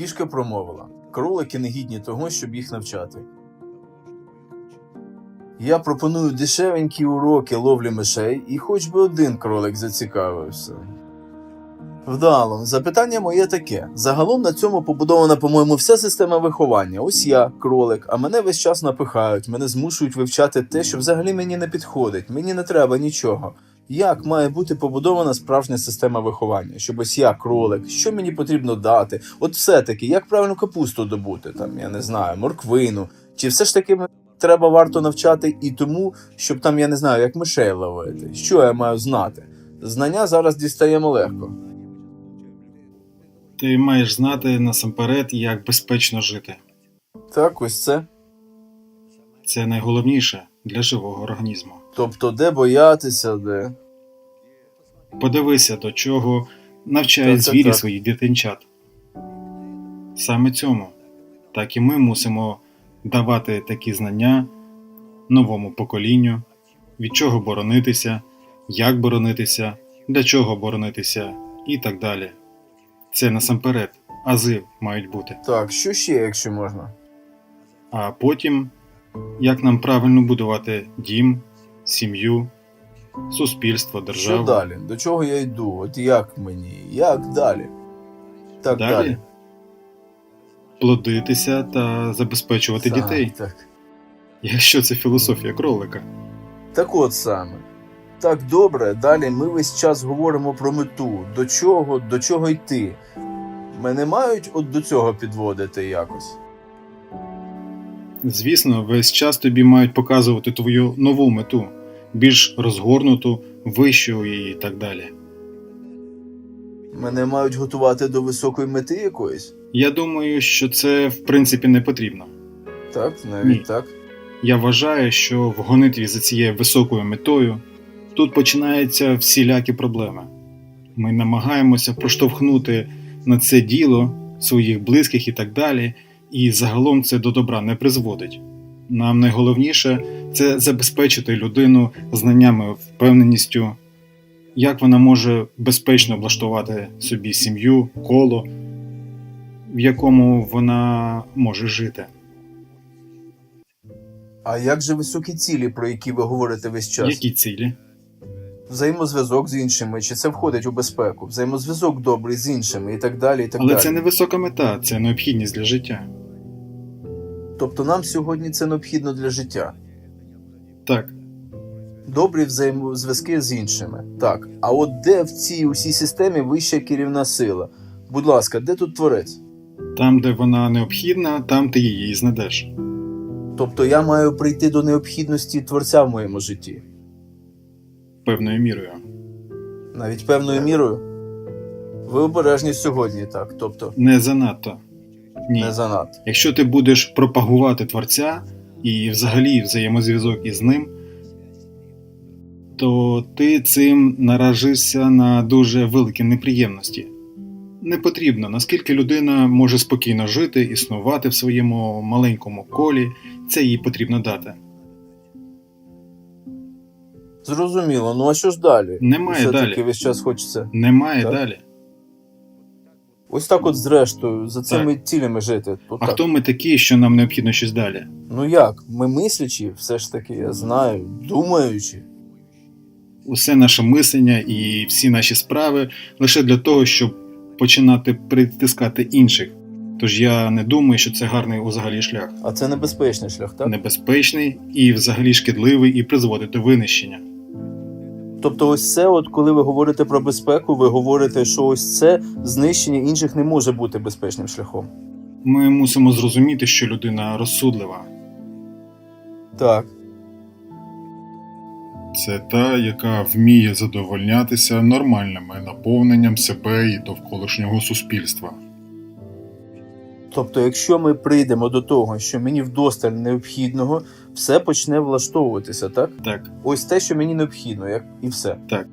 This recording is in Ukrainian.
Кішка промовила: кролики не гідні того, щоб їх навчати. Я пропоную дешевенькі уроки ловлі мишей, і хоч би один кролик зацікавився. Вдало, запитання моє таке. Загалом на цьому побудована, по-моєму, вся система виховання. Ось я, кролик, а мене весь час напихають, мене змушують вивчати те, що взагалі мені не підходить, мені не треба нічого. Як має бути побудована справжня система виховання? Щоб ось я кролик, що мені потрібно дати? От все-таки, як правильно капусту добути, там, я не знаю, морквину. Чи все ж таки треба варто навчати і тому, щоб там, я не знаю, як мишей ловити? Що я маю знати? Знання зараз дістаємо легко. Ти маєш знати насамперед, як безпечно жити. Так, ось це. Це найголовніше для живого організму. Тобто, де боятися, де. Подивися, до чого навчають Так, так, звірі так. своїх дитинчат. Саме цьому. Так і ми мусимо давати такі знання новому поколінню, від чого боронитися, як боронитися, для чого боронитися і так далі. Це насамперед ази мають бути. Так, що ще, якщо можна? А потім, як нам правильно будувати дім, сім'ю, суспільство, державу. Що далі? До чого я йду? От як мені? Як далі? Так, далі. Далі плодитися та забезпечувати Так, дітей. Так. Якщо це філософія кролика. Так от саме. Так добре, далі ми весь час говоримо про мету, до чого, до чого йти. Мене мають от до цього підводити якось. Звісно, весь час тобі мають показувати твою нову мету, більш розгорнуту, вищу і так далі. Мене мають готувати до високої мети якоїсь. Я думаю, що це в принципі не потрібно. Так, навіть Ні. так. Я вважаю, що в гонитві за цією високою метою тут починаються всілякі проблеми. Ми намагаємося проштовхнути на це діло своїх близьких і так далі, і загалом це до добра не призводить. Нам найголовніше це забезпечити людину знаннями, впевненістю, як вона може безпечно облаштувати собі сім'ю, коло, в якому вона може жити. А як же високі цілі, про які ви говорите весь час? Які цілі? Взаємозв'язок з іншими, чи це входить у безпеку? Взаємозв'язок добрий з іншими і так далі. І так Але далі. це не висока мета, це необхідність для життя. Тобто нам сьогодні це необхідно для життя. Так, Добрі взаємозв'язки з іншими. Так. А от де в цій усій системі вища керівна сила? Будь ласка, де тут творець? там, де вона необхідна, там ти її знайдеш. Тобто я маю прийти до необхідності творця в моєму житті, Певною мірою. навіть певною мірою. Ви обережні сьогодні, так. Тобто, Не занадто. Ні. не занадто. Якщо ти будеш пропагувати творця і взагалі взаємозв'язок із ним, то ти цим наражишся на дуже великі неприємності. Не потрібно, наскільки людина може спокійно жити, існувати в своєму маленькому колі, це їй потрібно дати. Зрозуміло, ну а що ж далі? Немає Все-таки далі. весь час хочеться. Немає Так. далі. Ось так, от, зрештою, за цими цілями жити. От А так. хто ми такі, що нам необхідно щось далі? Ну як? Ми мислячі, все ж таки, я знаю, думаючі. Усе наше мислення і всі наші справи лише для того, щоб починати притискати інших. Тож я не думаю, що це гарний взагалі шлях. А це небезпечний шлях, так? Небезпечний і взагалі шкідливий і призводить до винищення. Тобто, ось це, от коли ви говорите про безпеку, ви говорите, що ось це знищення інших не може бути безпечним шляхом. Ми мусимо зрозуміти, що людина розсудлива. Так. Це та, яка вміє задовольнятися нормальним наповненням себе і довколишнього суспільства. Тобто, якщо ми прийдемо до того, що мені вдосталь необхідного, все почне влаштовуватися, так? Так, Ось те, що мені необхідно, як і все. так.